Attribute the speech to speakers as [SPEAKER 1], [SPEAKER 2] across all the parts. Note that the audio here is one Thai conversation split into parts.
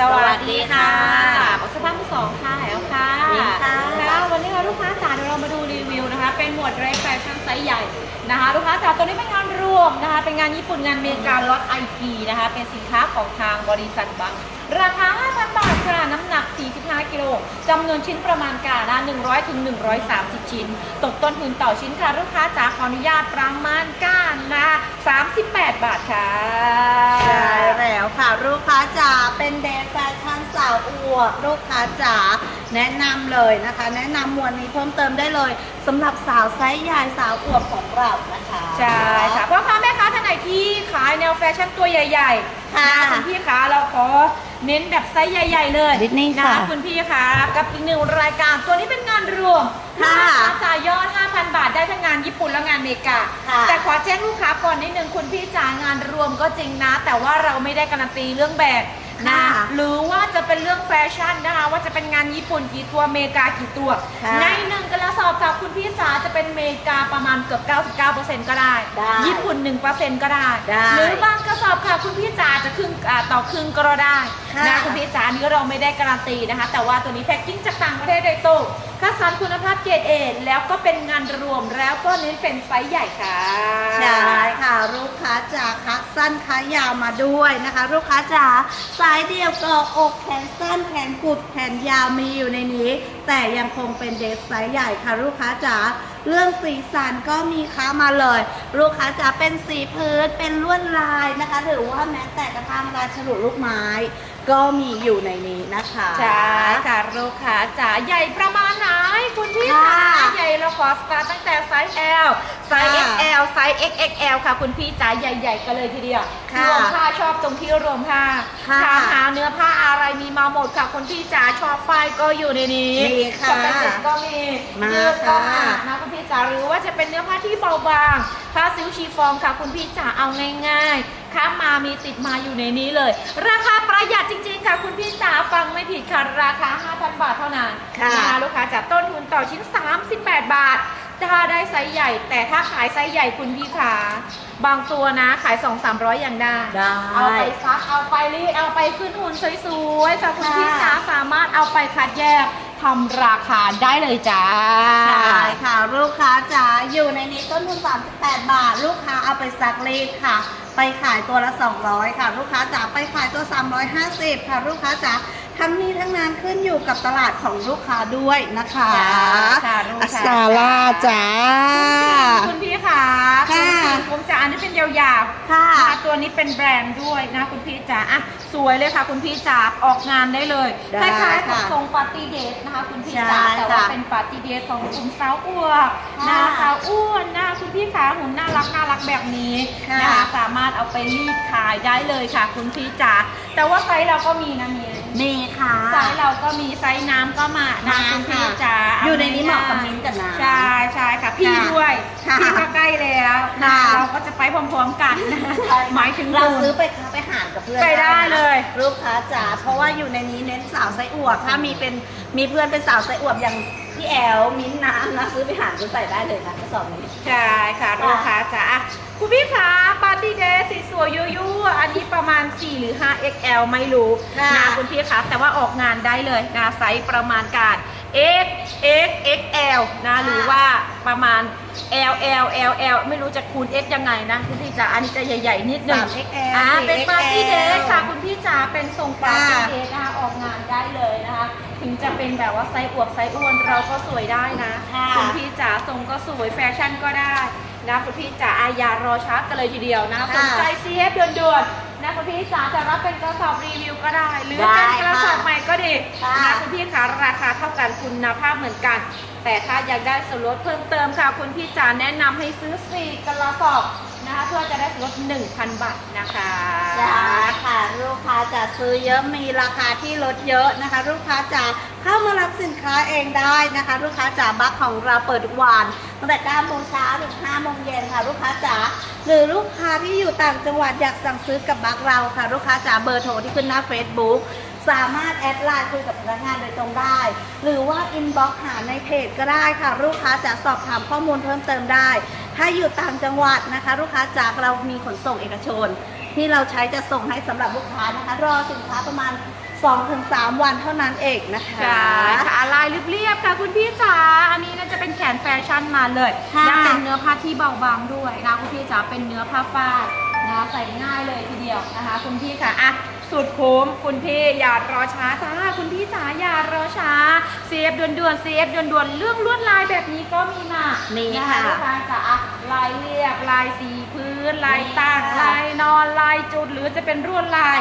[SPEAKER 1] สวัสดีค่ะบอกสภาพมือสองค่ะแอลค่ะ
[SPEAKER 2] มิ้นค่ะ
[SPEAKER 1] ค่ะวันนี้ค่ะลูกค้าจ๋าเดี๋ยวเรามาดูรีวิวนะคะ เป็นหมวดเรสแฟชั่นไซส์ใหญ่นะคะ ลูกค้าจ๋าตัวนี้เป็นงานรวมนะคะ เป็นงานญี่ปุ่นงานอเมริกาล็อตไอพีนะคะ เป็นสินค้าของทางบริษัทบังราคา 5,000 บาทค่ะ น้ำหนัก 45 กิโลจำนวนชิ้นประมาณการนะ100 ถึง 130 ชิ้น ตกต้นทุนต่อชิ้นค่ะ ลูกค้าจ๋าขออนุญาตประมาณการนะ38 บาทค่ะ
[SPEAKER 2] ใช่แล้วค่ะ ลูกค้าจ๋าเป็นเดย์แฟชั่นสาวอวบลูกค้าจ๋าแนะนำเลยนะคะ แนะนำมวลนี้เพิ่มเติมได้เลยสำหรับสาวไซส์ใหญ่สาวอวบของเรานะคะ
[SPEAKER 1] ใช่ค่ะพ่อค้าแม่ค้าท่านไหนที่ขายแนวแฟชั่นตัวใหญ่ๆ
[SPEAKER 2] ค่ะ
[SPEAKER 1] นะคุณพี่คะเราขอเน้นแบบไซส์ใหญ่ ๆ เลย
[SPEAKER 2] นิดนึง
[SPEAKER 1] นะ
[SPEAKER 2] ค่ะ
[SPEAKER 1] คุณพี่คะกับอีกหนึ่งรายการตัวนี้เป็นงานรวม
[SPEAKER 2] ค่ะ
[SPEAKER 1] ลูกค้าจ่ายยอด 5,000 บาทได้ทั้งงานญี่ปุ่นและงานอเมริกา
[SPEAKER 2] ค่ะ
[SPEAKER 1] แต่ขอแจ้งลูกค้าก่อนนิดนึงคุณพี่จ่ายงานรวมก็จริงนะ แต่ว่าเราไม่ได้การันตีเรื่องแบบ นะ
[SPEAKER 2] ค่ะ
[SPEAKER 1] หรือว่าจะเป็นเรื่องแฟชั่นนะคะว่าจะเป็นงานญี่ปุ่นกี่ตัวอเมริกากี่ตัว
[SPEAKER 2] ค่ะ
[SPEAKER 1] ในหนึ่งกระสอบค่ะคุณพี่จ๋าจะเป็นอเมริกาประมาณเกือบ99%ก็ได้
[SPEAKER 2] ได้
[SPEAKER 1] ญี่ปุ่น 1%ก็ได้
[SPEAKER 2] ได้
[SPEAKER 1] หรือบางกระสอบค่ะคุณพี่จ๋าจะครึ่งอ่าต่อครึ่งก็ได้
[SPEAKER 2] ค่ะ
[SPEAKER 1] นะคุณพี่จ๋าอันนี้เราไม่ได้การันตีนะคะ แต่ว่าตัวนี้แพ็คกิ้งจากต่างประเทศโดยตรง คัดสรรคุณภาพเกรดเอแล้วก็เป็นงานรวมแล้วก็เน้นเป็นไซส์ใหญ่ค่ะ
[SPEAKER 2] ใช่ค่ะ ลูกค้าจ๋าคัดสั้นค้ายาวมาด้วยนะคะ ลูกค้าจ๋าสายเดียวก็อกแขนสั้นแขนกุดแขนยาวมีอยู่ในนี้แต่ยังคงเป็นเดรสไซส์ใหญ่ค่ะลูกค้าจ๋าเรื่องสีสันก็มีค้ามาเลย ลูกค้าจ๋าเป็นสีพื้นเป็นลวดลายนะคะ หรือว่าแม้แต่กระทั่งลายฉลุลูกไม้ ก็มีอยู่ในนี้นะคะ
[SPEAKER 1] ใช่ค่ะลูกค้าจ๋าใหญ่ประมาณไหนคุณพี่จ๋า
[SPEAKER 2] ค่ะ
[SPEAKER 1] ใหญ่เราขอสตาร์ทตั้งแต่ไซส์ L ไซส์
[SPEAKER 2] ค่ะ
[SPEAKER 1] XL ไซส์ XXL ค่ะคุณพี่จ๋าใหญ่ๆกันเลยทีเดียว
[SPEAKER 2] ค่ะ
[SPEAKER 1] รวมผ้าชอบตรงที่รวมผ้า
[SPEAKER 2] ค่ะ
[SPEAKER 1] ถามหาเนื้อผ้าอะไร มีมาหมดค่ะคุณพี่จ๋าชอบฝ้ายก็อยู่ในนี้
[SPEAKER 2] มีค่ะ
[SPEAKER 1] สเปนเซ็ตก็มี
[SPEAKER 2] มา
[SPEAKER 1] ยืดก็มา
[SPEAKER 2] ค่ะ
[SPEAKER 1] นะคุณพี่จ๋าหรือว่าจะเป็นเนื้อผ้าที่เบาบางผ้าซิลชีฟองค่ะคุณพี่จ๋าเอาง่ายๆค้ามามีติดมาอยู่ในนี้เลย ราคาประหยัดจริงๆค่ะคุณพี่จ๋าฟังไม่ผิดค่ะราคา 5,000 บาทเท่านั้น
[SPEAKER 2] ค่ะ
[SPEAKER 1] นลูกค้าจับต้นทุนต่อชิ้น 38 บาท ถ้าได้ไซส์ใหญ่ แต่ถ้าขายไซส์ใหญ่คุณพี่ขาบางตัวนะขาย 2 3 0 0ยังได้
[SPEAKER 2] ได้
[SPEAKER 1] เอาไปซักเอาไปรีดเอาไปขึ้นหุ่นสวยๆค่ะคุณพี่จ๋าสามารถเอาไปคัดแยกทำราคาได้เลยจ้า
[SPEAKER 2] ใช่ค่ะ ลูกค้าจ๋าอยู่ในนี้ต้นทุน 38 บาท ลูกค้าเอาไปซักรีดค่ะ ไปขายตัวละ 200 ค่ะ ลูกค้าจ๋าไปขายตัว 350 ค่ะ ลูกค้าจ๋า ทั้งนี้ทั้งนั้นขึ้นอยู่กับตลาดของลูกค้าด้วยนะคะ
[SPEAKER 1] ค่ะลูกค้า
[SPEAKER 2] อัสซาลาจ๋า
[SPEAKER 1] คุณพี่ขา
[SPEAKER 2] ค่ะ
[SPEAKER 1] ผมจ๋าอันนี้เป็นยาวๆ
[SPEAKER 2] ค่ะ
[SPEAKER 1] นะคะตัวนี้เป็นแบรนด์ด้วยนะคุณพี่จ๋าอะสวยเลยค่ะ คุณพี่จ๋าออกงานได้เลย
[SPEAKER 2] ได้
[SPEAKER 1] คล้ายๆกับ
[SPEAKER 2] ค่ะ
[SPEAKER 1] ทรงปาร์ตี้เดทนะคะ คุณพี่
[SPEAKER 2] ใช่
[SPEAKER 1] จ๋าแต่ว่า
[SPEAKER 2] ค่ะ
[SPEAKER 1] เป็นปาร์ตี้เดทของกลุ่มสาวอ้วน
[SPEAKER 2] ค่ะ
[SPEAKER 1] นะสาวอ้วนนะคุณพี่ขาหุ่นน่ารักน่ารักแบบนี้
[SPEAKER 2] ค่ะ
[SPEAKER 1] นะคะสามารถเอาไปรีดขายได้เลยค่ะ คุณพี่จ๋าแต่ว่าไซส์เราก็มีนะเมีย
[SPEAKER 2] นี่ค่ะ
[SPEAKER 1] ไซส์เราก็มีไซส์น้ำก็มานะ
[SPEAKER 2] มา
[SPEAKER 1] คุณพี่
[SPEAKER 2] ค่ะ
[SPEAKER 1] จ๋า
[SPEAKER 2] อยู่ในนี้เหมาะกับมิ้นท์กับน้ำ
[SPEAKER 1] ใช่ใช่ค่ะ พี่
[SPEAKER 2] ค่ะ
[SPEAKER 1] ด้วย
[SPEAKER 2] ค่ะ
[SPEAKER 1] พี่ก็ใกล้แล้วนะ
[SPEAKER 2] ค่ะ
[SPEAKER 1] เราก็จะไปพร้อมๆกันนะหมายถึง
[SPEAKER 2] เรา
[SPEAKER 1] คุณ
[SPEAKER 2] ซื้อไปค้าไปหารกับเพื่อน
[SPEAKER 1] ไปได้
[SPEAKER 2] นะ
[SPEAKER 1] เลย
[SPEAKER 2] ลูกค้าจ๋าเพราะว่าอยู่ในนี้เน้นสาวไส้อวบถ้ามีเป็นมีเพื่อนเป็นสาวไส้อวบอย่างพี่แอลมิ้นท์น้ำนะซื้อไปหารซื้อใส่ได้เลยนะกระสอบนี้
[SPEAKER 1] ใช่ค่ะลูกค้าจ๋าอะคุณพี่คะปาร์ตี้เดย์สีสวยยูยูอันนี้ประมาณ 4 หรือ 5 XL ไม่รู้
[SPEAKER 2] ค่ะ
[SPEAKER 1] นะคุณพี่คะแต่ว่าออกงานได้เลยนะไซส์ประมาณการ X X XL นะหรือว่าประมาณ L L L L ไม่รู้จะคูณ X ยังไงนะคุณพี่จ๋าอันนี้จะใหญ่ ๆ นิดหนึง
[SPEAKER 2] สาม XL
[SPEAKER 1] อ่า
[SPEAKER 2] สี่
[SPEAKER 1] เป็นปาร์ตี้เดย์
[SPEAKER 2] XL
[SPEAKER 1] ค่ะคุณพี่จ๋าเป็นทรงปาร์ตี้
[SPEAKER 2] ค่ะ
[SPEAKER 1] เดย์นะคะออกงานได้เลยนะคะถึงจะเป็นแบบว่าไซส์อวบไซส์อ้วนเราก็สวยได้นะ
[SPEAKER 2] ค่ะ
[SPEAKER 1] คุณพี่จ๋าทรงก็สวยแฟชั่นก็ได้นะคุณพี่จ๋าอายารอช้ากันเลยทีเดียวนะ
[SPEAKER 2] ค่ะ
[SPEAKER 1] สนใจ CF ด่วนๆ นะคุณพี่จ๋าจะรับเป็นกระสอบรีวิวก็ได้ หรือ
[SPEAKER 2] ได้
[SPEAKER 1] เป็นกระสอบ
[SPEAKER 2] ค่ะ
[SPEAKER 1] ใหม่ก็ดี
[SPEAKER 2] ค่ะ
[SPEAKER 1] นะคุณพี่คะราคาเท่ากันคุณภาพเหมือนกัน แต่ถ้าอยากได้ส่วนลดเพิ่มเติมค่ะคุณพี่จ๋าแนะนำให้ซื้อ 4 กระสอบ นะคะเพื่อจะได้ส่วนลด1,000 บาทนะคะ
[SPEAKER 2] จ้าค่ะลูกค้าจะซื้อเยอะมีราคาที่ลดเยอะนะคะ ลูกค้าจะเข้ามารับสินค้าเองได้นะคะ ลูกค้าจ๋าบัคของเราเปิดทุกวันตั้งแต่9โมงเช้าถึง5โมงเย็นค่ะ ลูกค้าจ๋าหรือลูกค้าที่อยู่ต่างจังหวัดอยากสั่งซื้อกับบัคเราค่ะ ลูกค้าจ๋าเบอร์โทรที่ขึ้นหน้า Facebook สามารถแอดไลน์คุยกับพนักงานโดยตรงได้ หรือว่าอินบ็อกซ์หาในเพจก็ได้ค่ะ ลูกค้าจะสอบถามข้อมูลเพิ่มเติมได้ ถ้าอยู่ต่างจังหวัดนะคะ ลูกค้าจากเรามีขนส่งเอกชน ที่เราใช้จะส่งให้สำหรับลูกค้านะคะ รอสินค้าประมาณ2-3 วันเท่านั้นเองนะคะ
[SPEAKER 1] ใช่ค่ะลายเรียบๆค่ะคุณพี่จ๋า อันนี้น่าจะเป็นแขนแฟชั่นมาเลย
[SPEAKER 2] ค่ะ
[SPEAKER 1] และเป็นเนื้อผ้าที่เบาบางด้วยนะคุณพี่จ๋า เป็นเนื้อผ้าฝ้ายนะคะใส่ง่ายเลยทีเดียวนะคะ คุณพี่ค่ะอะ สุดคุ้มคุณพี่อย่ารอช้าจ้าคุณพี่จ๋าอย่ารอช้าเซฟด่วนๆเซฟด่วนๆเรื่องลวดลายแบบนี้ก็มีมา
[SPEAKER 2] มี
[SPEAKER 1] นะ
[SPEAKER 2] ค่ะ
[SPEAKER 1] ลูกค้าจ๋าอะลายเรียบลายสีพื้นลายตั้ง
[SPEAKER 2] มีค่ะ
[SPEAKER 1] ลายนอนลายจุดหรือจะเป็นรวดลาย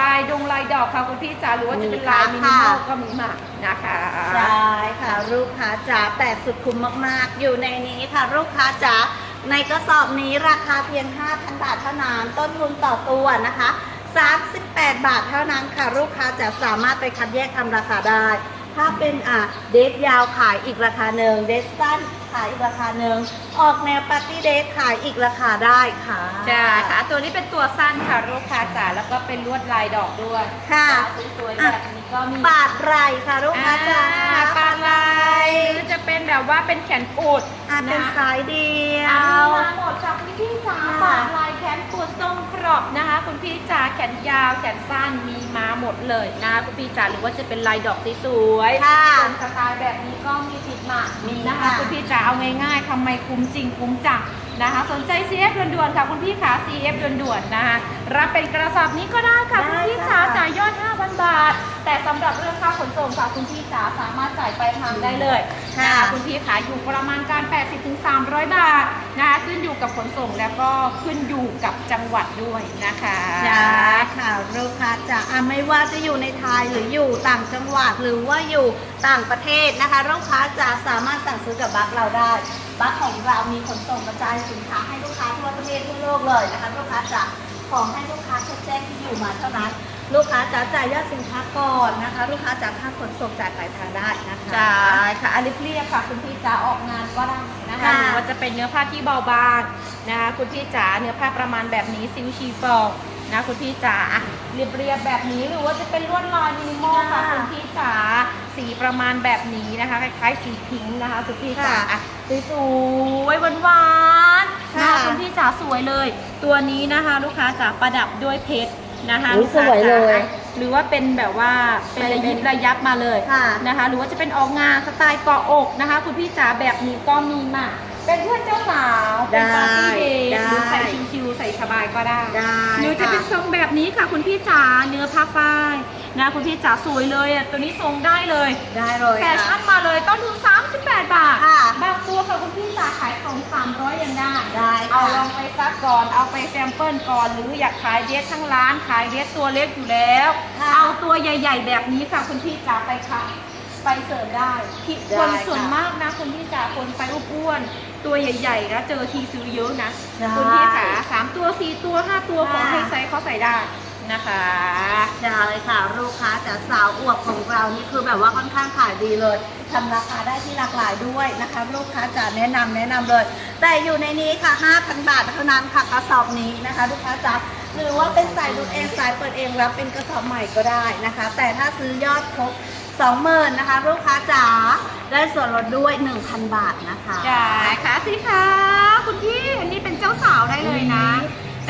[SPEAKER 1] ลายดงลายดอกค่ะคุณพี่จ๋าหรือว่าจะเป็นลายมินิมอลก็มีมานะคะ
[SPEAKER 2] ใช่ค่ะลูกค้าจ๋าแต่สุดคุ้มมากๆ อยู่ในนี้ค่ะลูกค้าจ๋าในกระสอบนี้ราคาเพียง 5,000 บาทเท่านั้นต้นทุนต่อตัวนะคะ 38 บาทเท่านั้นค่ะลูกค้าจะสามารถไปคัดแยกทำราคาได้ ถ้าเป็นอะเดทยาวขายอีกราคาหนึ่งเดทสั้นขายอีกราคาหนึ่งออกแนวปาร์ตี้เดทขายอีกราคาได้ค่ะ
[SPEAKER 1] ใช่ค่ะตัวนี้เป็นตัวสั้นค่ะลูกค้าจ๋าแล้วก็เป็นลวดลายดอกด้วย
[SPEAKER 2] ค่ะ
[SPEAKER 1] สวยๆแบบนี้ก็มี
[SPEAKER 2] ปาดไหลค่ะลูกค้าจ๋า
[SPEAKER 1] อ่ปาดลายหรือจะเป็นแบบว่าเป็นแขนปูด
[SPEAKER 2] อะเป็น
[SPEAKER 1] นะ
[SPEAKER 2] สายเดีย
[SPEAKER 1] เอา
[SPEAKER 2] ว
[SPEAKER 1] มาหมดจากคุณพี่จ๋า
[SPEAKER 2] ค่ะ
[SPEAKER 1] ปาดลาย แขนปูดทรงกรอบนะคะ คุณพี่จ๋าแขนยาวแขนสั้นมีมาหมดเลยนะคะคุณพี่จ๋าหรือว่าจะเป็นลายดอกสวยๆ
[SPEAKER 2] ค่ะ
[SPEAKER 1] ส่วนสไตล์แบบนี้ก็มีติดมา
[SPEAKER 2] มี
[SPEAKER 1] นะคะ
[SPEAKER 2] ค่ะ
[SPEAKER 1] คุณพี่จ๋าเอาง่ายๆทำไมคุ้มจริงคุ้มจัง นะคะ สนใจ CF ด่วนๆค่ะคุณพี่ขา CF ด่วนๆนะคะรับเป็นกระสอบนี้ก็ได้ค่ะ
[SPEAKER 2] ได้
[SPEAKER 1] คุณพี่จ๋า
[SPEAKER 2] ค่ะ
[SPEAKER 1] จ่ายยอด 5,000 บาท แต่สำหรับเรื่องค่าขนส่งค่ะคุณพี่จ๋าสามารถจ่ายปลายทางได้เลย
[SPEAKER 2] ค่ะ
[SPEAKER 1] นคุณพี่ขาอยู่ประมาณการ 80-300 บาทนะคะขึ้นอยู่กับขนส่งแล้วก็ขึ้นอยู่กับจังหวัดด้วยนะคะ
[SPEAKER 2] ใช่ค่ะลูกค้าจะอะไม่ว่าจะอยู่ในไทยหรืออยู่ต่างจังหวัดหรือว่าอยู่ต่างประเทศนะคะลูกค้าจะสามารถสั่งซื้อกับบัคเราได้ บัคของเรามีขนส่งกระจายสินค้าให้ลูกค้าทั่วประเทศทั่วโลกเลยนะคะลูกค้าจะขอให้ลูกค้าแค่แจ้งที่อยู่มาเท่านั้นลูกค้าจะจ่ายยอดสินค้าก่อนนะคะ ลูกค้าจะค่าขนส่งจ่ายปลายทางได้นะคะ
[SPEAKER 1] ใช่ค่ะอันเรียบๆค่ะคุณพี่จ๋าออกงานก็ได้นะคะ
[SPEAKER 2] ค่ะ
[SPEAKER 1] หรือว่าจะเป็นเนื้อผ้าที่เบาบางนะคะคุณพี่จ๋าเนื้อผ้าประมาณแบบนี้ซิลชีฟองนะคุณพี่จ๋าเรียบๆแบบนี้หรือว่าจะเป็นลวดลายมินิมอลค่ะคุณพี่จ๋า สีประมาณแบบนี้นะคะ คล้ายๆสีพิงค์นะคะคุณพี่จ๋าอะสวยๆหวานๆนะคะคุณพี่จ๋าสวยเลย ตัวนี้นะคะ ลูกค้าจ๋าประดับด้วยเพชรนะคะ
[SPEAKER 2] อุ๊ย
[SPEAKER 1] ลูกค้า
[SPEAKER 2] สวยเลย
[SPEAKER 1] จ๋าหรือว่าเป็นแบบว่าเป็นระยิบระยับมาเลย
[SPEAKER 2] ค่ะ
[SPEAKER 1] นะคะ หรือว่าจะเป็นออกงานสไตล์เกาะอกนะคะ คุณพี่จ๋าแบบนี้ก็มีมาเป็นเพื่อนเจ้าสาวเป็นปาร์ตี้เดย์
[SPEAKER 2] ได้
[SPEAKER 1] หรือใส่ชิวๆใส่สบายก็ได้
[SPEAKER 2] ได้
[SPEAKER 1] หรือจะเป็นทรงแบบนี้ค่ะคุณพี่จ๋าเนื้อผ้าฝ้าย นะคุณพี่จ๋าสวยเลยอะตัวนี้ทรงได้เลย
[SPEAKER 2] ได้เลย
[SPEAKER 1] แฟ
[SPEAKER 2] ค่ะ
[SPEAKER 1] ชั่นมาเลยต้นทุน38 บาท
[SPEAKER 2] ค่ะ
[SPEAKER 1] บางตัวค่ะคุณพี่จ๋าขายสองสามร้อยยังได้
[SPEAKER 2] ได้ค่ะ
[SPEAKER 1] เอาลองไปซักก่อนเอาไปแซมเปิลก่อนหรืออยากขายเดสทั้งร้านขายเดสตัวเล็กอยู่แล้ว
[SPEAKER 2] ค่ะ
[SPEAKER 1] เอาตัวใหญ่ ๆ แบบนี้ค่ะคุณพี่จ๋าไปค่ะไปเสริมได้ที่
[SPEAKER 2] ได้
[SPEAKER 1] คนส่วน
[SPEAKER 2] ค่ะ
[SPEAKER 1] มากนะคุณพี่จ๋าคนไปอ้วนๆตัวใหญ่ๆนะเจอทีซื้อเยอะนะ
[SPEAKER 2] ใช่
[SPEAKER 1] คุณพี่ขาสามตัวสี่ตัวห้าตัวขอ
[SPEAKER 2] ค่ะ
[SPEAKER 1] ให้ไซส์เขาใส่ได้ นะคะ
[SPEAKER 2] ใช่ค่ะลูกค้าแต่สาวอวบของเรานี่คือแบบว่าค่อนข้างขายดีเลยทำราคาได้ที่หลากหลายด้วยนะคะลูกค้าจะแนะนำแนะนำเลย แต่อยู่ในนี้ค่ะ 5,000 บาทเท่านั้นค่ะกระสอบนี้นะคะลูกค้าจ๋าหรือว่าเป็นสายดูดเองสายเปิดเองรับเป็นกระสอบใหม่ก็ได้นะคะ แต่ถ้าซื้อยอดครบ20,000นะคะลูกค้าจ๋าได้ส่วนลดด้วย 1,000 บาทนะคะ
[SPEAKER 1] ใช่ค่ะสีขาวคุณพี่อันนี้เป็นเจ้าสาวได้เลยนะ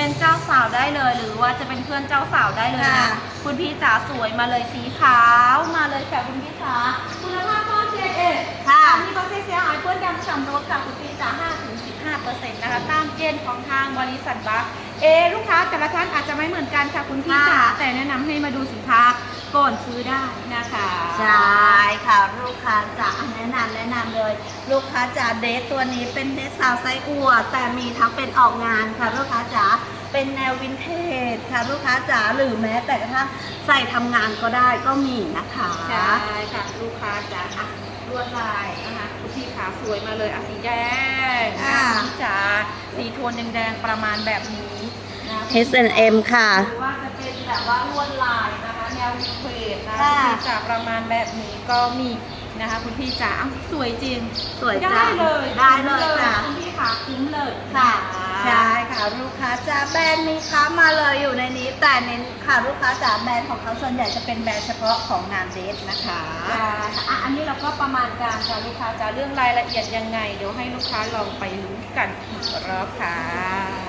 [SPEAKER 1] เป็นเจ้าสาวได้เลย หรือว่าจะเป็นเพื่อนเจ้าสาวได้เลยนะ
[SPEAKER 2] ค่ะ
[SPEAKER 1] คุณพี่จ๋าสวยมาเลยสีขาวมาเลยค่ะคุณพี่จ๋าคุณภาพก็เจ็ดเอ็ด
[SPEAKER 2] ค่ะ
[SPEAKER 1] ที่เขาเสียหายเพื่อนดำฉ่ำรถค่ะคุณพี่จ๋า5ถึง15เปอร์เซ็นต์นะคะ ตามเกณฑ์ของทางบริษัทบัค เออลูกค้าแต่ละท่านอาจจะไม่เหมือนกันค่ะคุณพี่จ๋า
[SPEAKER 2] ค่ะ
[SPEAKER 1] แต่แนะนำให้มาดูสินค้าก่อนซื้อได้นะคะ
[SPEAKER 2] ใช่ค่ะลูกค้าจ๋าแนะนำแนะนำเลย ลูกค้าจ๋าเดทตัวนี้เป็นเดทสาวไส้อั่วแต่มีทั้งเป็นออกงานค่ะลูกค้าจ๋าเป็นแนววินเทจค่ะลูกค้าจ๋าหรือแม้แต่กระทั่งใส่ทำงานก็ได้ก็มีนะคะ
[SPEAKER 1] ใช่ค่ะลูกค้าจ๋าอะลวดลายนะคะคุณพี่ขาสวยมาเลยอะสีแดงนะ
[SPEAKER 2] ค่ะ
[SPEAKER 1] คุณพี่จ๋าสีโทนแดงๆประมาณแบบนี้ นะ
[SPEAKER 2] H&M ค่ะ
[SPEAKER 1] หรือว่าจะเป็นแบบว่าลวดลายนะคะแนววินเทจนะ
[SPEAKER 2] ค่ะ
[SPEAKER 1] คุณพี่จ๋าประมาณแบบนี้ก็มีนะคะคุณพี่จ๋าอ้าวสวยจริง
[SPEAKER 2] สวยจัง
[SPEAKER 1] ได้เลย
[SPEAKER 2] ได้เลยค่ะ
[SPEAKER 1] คุณพี่ขาคุ้มเลย
[SPEAKER 2] ค่ะ
[SPEAKER 1] น
[SPEAKER 2] ใช่ค่ะลูกค้าจ๋าแบรนด์มีค้ามาเลยอยู่ในนี้ แต่เน้นค่ะลูกค้าจ๋าแบรนด์ของเขาส่วนใหญ่จะเป็นแบรนด์เฉพาะของงานเดทนะคะ
[SPEAKER 1] ค่ะอะอันนี้เราก็ประมาณการค่ะลูกค้าจะเรื่องรายละเอียดยังไง เดี๋ยวให้ลูกค้าลองไปลุ้นกันอีกรอบค่ะ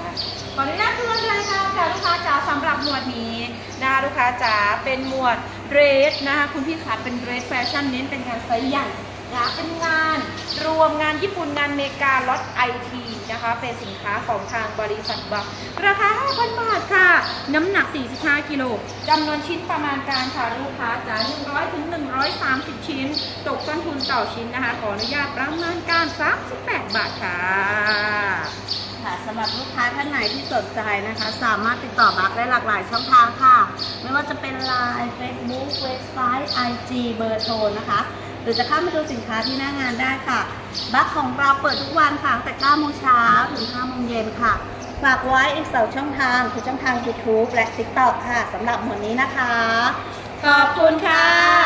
[SPEAKER 1] ขออนุญาตทวนรายการค่ะลูกค้าจ๋าสำหรับหมวดนี้นะคะลูกค้าจ๋าเป็นหมวดเดรสนะคะคุณพี่ขาเป็นเดรสแฟชั่นเน้นเป็นงานไซส์ใหญ่นะคะเป็นงานรวมงานญี่ปุ่นงานเมกาล็อตไอทีนะคะเป็นสินค้าของทางบริษัทบักราคา 5,000 บาทค่ะ น้ำหนัก 45 กิโลจำนวนชิ้นประมาณการค่ะลูกค้าจ๋า100ถึง130 ชิ้น ตกต้นทุนต่อชิ้นนะคะ ขออนุญาตประมาณการ 38 บาทค่ะ
[SPEAKER 2] ค่ะสำหรับลูกค้าท่านไหนที่สนใจนะคะ สามารถติดต่อบัคได้หลากหลายช่องทางค่ะ ไม่ว่าจะเป็น Line Facebook เว็บไซต์ IG เบอร์โทรนะคะ หรือจะเข้ามาดูสินค้าที่หน้างานได้ค่ะ บัคของเราเปิดทุกวันค่ะตั้งแต่9โมงเช้าถึง5โมงเย็นค่ะฝากไว้อีกสองช่องทางคือช่องทาง YouTube และ TikTok ค่ะสำหรับหมดนี้นะคะ
[SPEAKER 1] ขอบคุณค่ะ